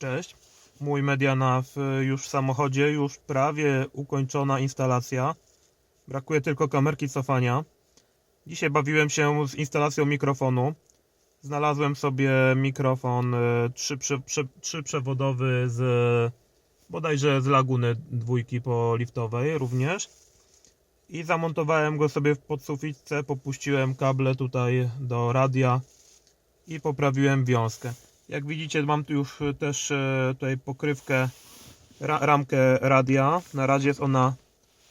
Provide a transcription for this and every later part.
Cześć. Mój Medianav już w samochodzie, już prawie ukończona instalacja. Brakuje tylko kamerki cofania. Dzisiaj bawiłem się z instalacją mikrofonu. Znalazłem sobie mikrofon prze, trzyprzewodowy z bodajże z Laguny dwójki poliftowej również. I zamontowałem go sobie w podsufitce, popuściłem kable tutaj do radia i poprawiłem wiązkę. Jak widzicie mam tu już y, też e, tutaj pokrywkę, ra, ramkę radia. Na razie jest ona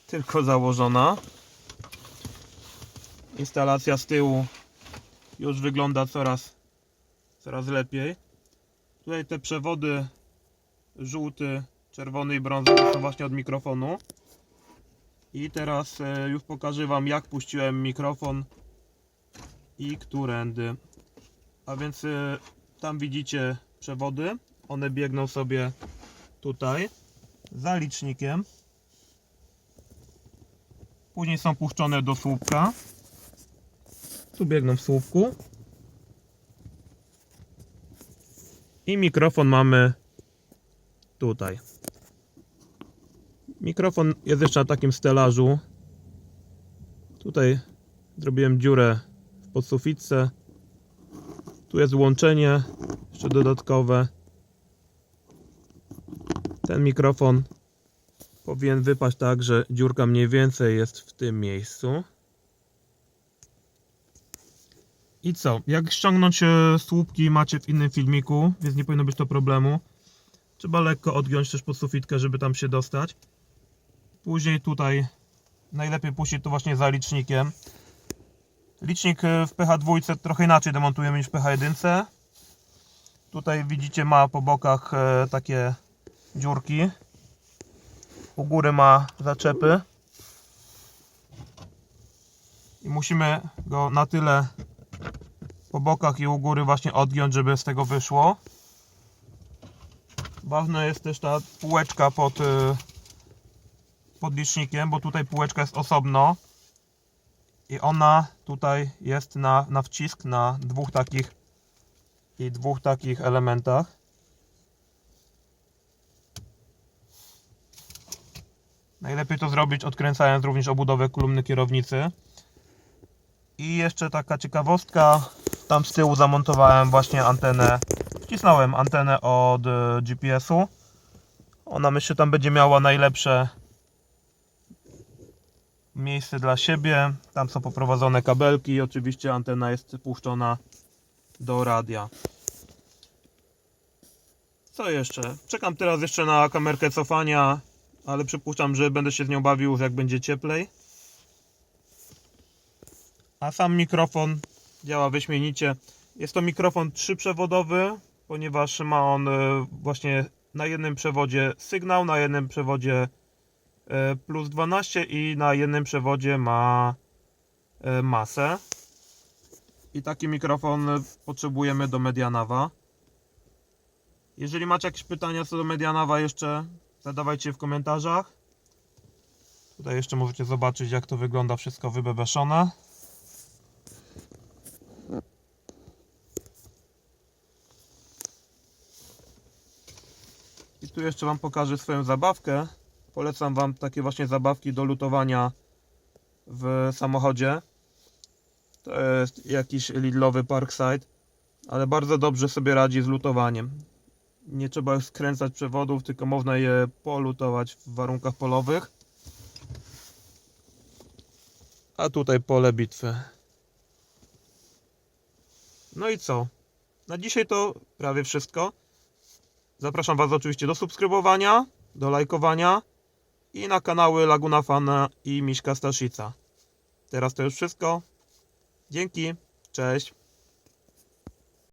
tylko założona. Instalacja z tyłu już wygląda coraz, coraz lepiej. Tutaj te przewody żółty, czerwony i brązowy są właśnie od mikrofonu. I teraz e, już pokażę Wam jak puściłem mikrofon i którędy. A więc e, tam widzicie przewody. One biegną sobie tutaj za licznikiem. Później są puszczone do słupka. Tu biegną w słupku. I mikrofon mamy tutaj. Mikrofon jest jeszcze na takim stelażu. Tutaj zrobiłem dziurę w podsufitce. Tu jest łączenie jeszcze dodatkowe. Ten mikrofon powinien wypaść tak, że dziurka mniej więcej jest w tym miejscu. I co? Jak ściągnąć e, słupki macie w innym filmiku, więc nie powinno być to problemu. Trzeba lekko odgiąć też pod sufitkę, żeby tam się dostać. Później tutaj najlepiej puścić to właśnie za licznikiem. Licznik e, w PH2 trochę inaczej demontujemy niż w PH1. Tutaj widzicie ma po bokach e, takie dziurki. U góry ma zaczepy. I musimy go na tyle po bokach i u góry właśnie odgiąć, żeby z tego wyszło. Ważna jest też ta półeczka pod, e, pod licznikiem, bo tutaj półeczka jest osobno i ona tutaj jest na, na wcisk na dwóch takich i dwóch takich elementach. Najlepiej to zrobić odkręcając również obudowę kolumny kierownicy. I jeszcze taka ciekawostka, tam z tyłu zamontowałem właśnie antenę, wcisnąłem antenę od e, GPS-u. Ona myślę tam będzie miała najlepsze miejsce dla siebie. Tam są poprowadzone kabelki i oczywiście antena jest puszczona do radia. Co jeszcze? Czekam teraz jeszcze na kamerkę cofania, ale przypuszczam, że będę się z nią bawił jak będzie cieplej. A sam mikrofon działa wyśmienicie. Jest to mikrofon trzyprzewodowy, ponieważ ma on e, właśnie na jednym przewodzie sygnał, na jednym przewodzie plus 12 i na jednym przewodzie ma e, masę. I taki mikrofon e, potrzebujemy do Medianawa. Jeżeli macie jakieś pytania co do Medianawa jeszcze, zadawajcie w komentarzach. Tutaj jeszcze możecie zobaczyć jak to wygląda wszystko wybebeszone. I tu jeszcze Wam pokażę swoją zabawkę. Polecam Wam takie właśnie zabawki do lutowania w samochodzie. To jest jakiś Lidlowy Parkside, ale bardzo dobrze sobie radzi z lutowaniem. Nie trzeba skręcać przewodów, tylko można je polutować w warunkach polowych. A tutaj pole bitwy. No i co? Na dzisiaj to prawie wszystko. Zapraszam Was oczywiście do subskrybowania, do lajkowania i na kanały Laguna Fana i Miśka Staszica. Teraz to już wszystko. Dzięki, cześć.